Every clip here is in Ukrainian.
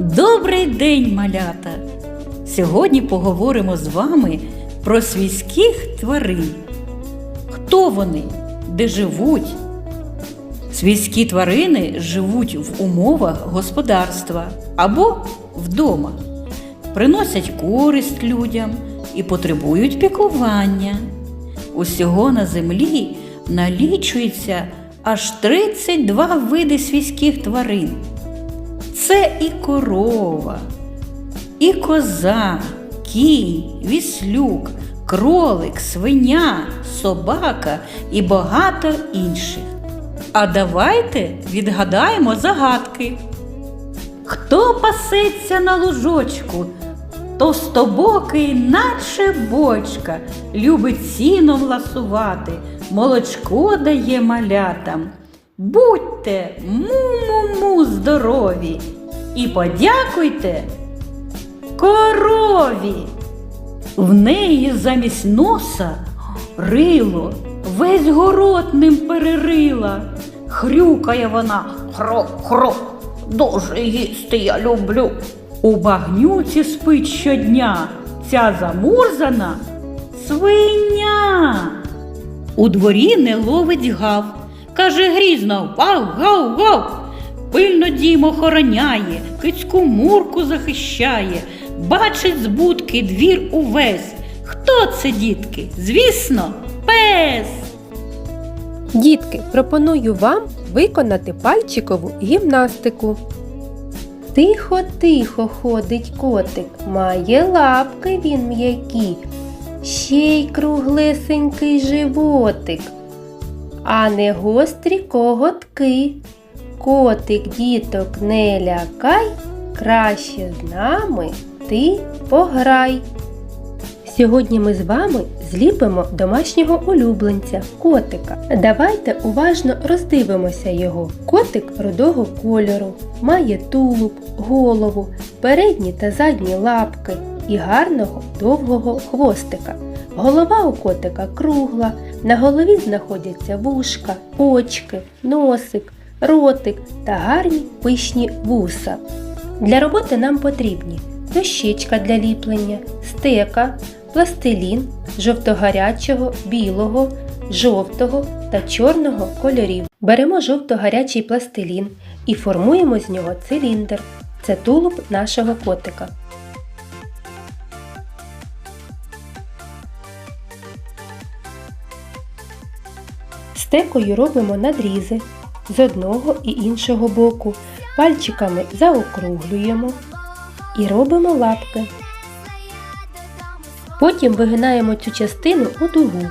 Добрий день, малята! Сьогодні поговоримо з вами про свійських тварин. Хто вони? Де живуть? Свійські тварини живуть в умовах господарства або вдома, приносять користь людям і потребують піклування. Усього на землі налічується аж 32 види свійських тварин. Це і корова, і коза, кінь, віслюк, кролик, свиня, собака і багато інших. А давайте відгадаємо загадки. Хто пасеться на лужочку, товстобокий, наче бочка, любить сіном ласувати, молочко дає малятам. Будьте му-му-му здорові і подякуйте корові. В неї замість носа рило, весь город ним перерила. Хрюкає вона хроп-хроп, дуже їсти я люблю. У багнюці спить щодня ця замурзана свиня. У дворі не ловить гав, каже грізно гав, гав, гав. Пильно дім охороняє, кицьку мурку захищає, бачить з будки двір увесь. Хто це, дітки? Звісно, пес. Дітки, пропоную вам виконати пальчикову гімнастику. Тихо, тихо ходить котик, має лапки він м'які, ще й круглесенький животик, а не гострі коготки. Котик діток не лякай, краще з нами ти пограй. Сьогодні ми з вами зліпимо домашнього улюбленця котика. Давайте уважно роздивимося його. Котик рудого кольору, має тулуб, голову, передні та задні лапки і гарного довгого хвостика. Голова у котика кругла, на голові знаходяться вушка, очки, носик, ротик та гарні пишні вуса. Для роботи нам потрібні дощечка для ліплення, стека, пластилін жовто-гарячого, білого, жовтого та чорного кольорів. Беремо жовто-гарячий пластилін і формуємо з нього циліндр. Це тулуб нашого котика. Стекою робимо надрізи з одного і іншого боку. Пальчиками заокруглюємо і робимо лапки. Потім вигинаємо цю частину у дугу.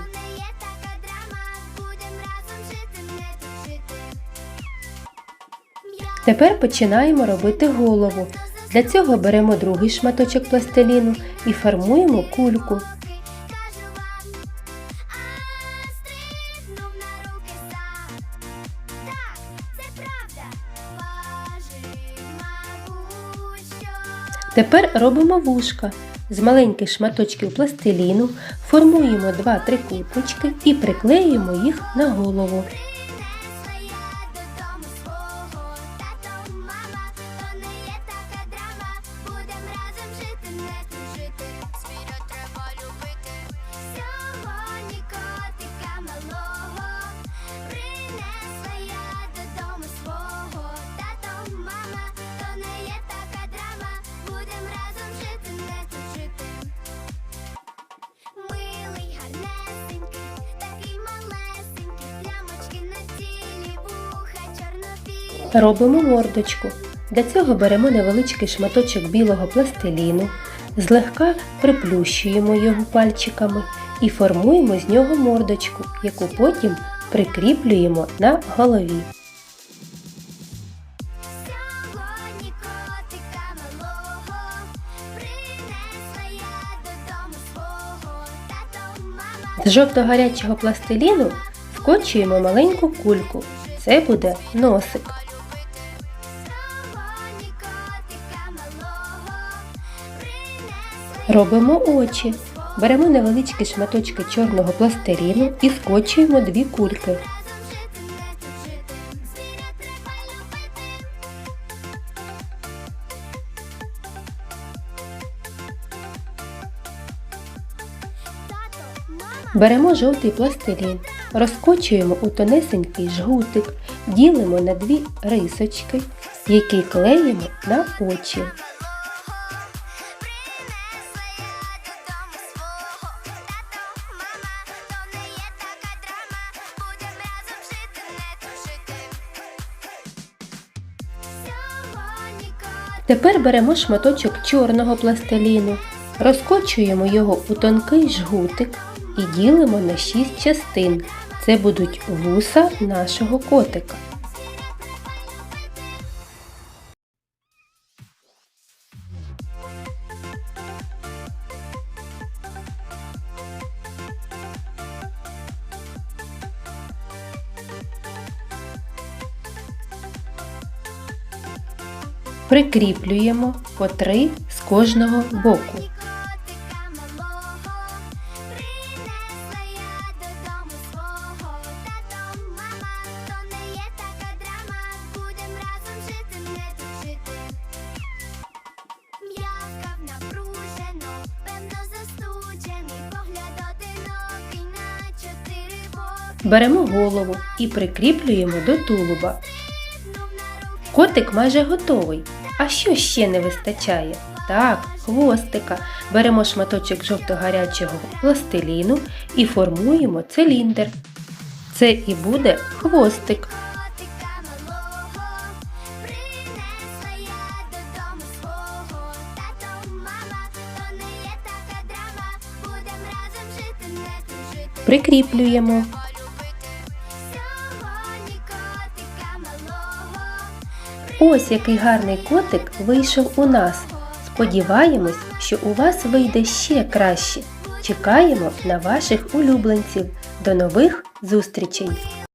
Тепер починаємо робити голову. Для цього беремо другий шматочок пластиліну і формуємо кульку. Тепер робимо вушка. З маленьких шматочків пластиліну формуємо два трикутнички і приклеюємо їх на голову. Робимо мордочку. Для цього беремо невеличкий шматочок білого пластиліну, злегка приплющуємо його пальчиками і формуємо з нього мордочку, яку потім прикріплюємо на голові. З жовто-гарячого пластиліну скочуємо маленьку кульку. Це буде носик. Робимо очі. Беремо невеличкі шматочки чорного пластиріну і скочуємо дві кульки. Беремо жовтий пластирін, розкочуємо у тонесенький жгутик, ділимо на дві рисочки, які клеїмо на очі. Тепер беремо шматочок чорного пластиліну, розкочуємо його у тонкий жгутик і ділимо на 6 частин. Це будуть вуса нашого котика. Застуджений, погляд одинокий на чотири боки. Беремо голову і прикріплюємо до тулуба. Котик майже готовий. А що ще не вистачає? Так, хвостика. Беремо шматочок жовто-гарячого пластиліну і формуємо циліндр. Це і буде хвостик. котика Ось який гарний котик вийшов у нас. Сподіваємось, що у вас вийде ще краще. Чекаємо на ваших улюбленців. До нових зустрічей!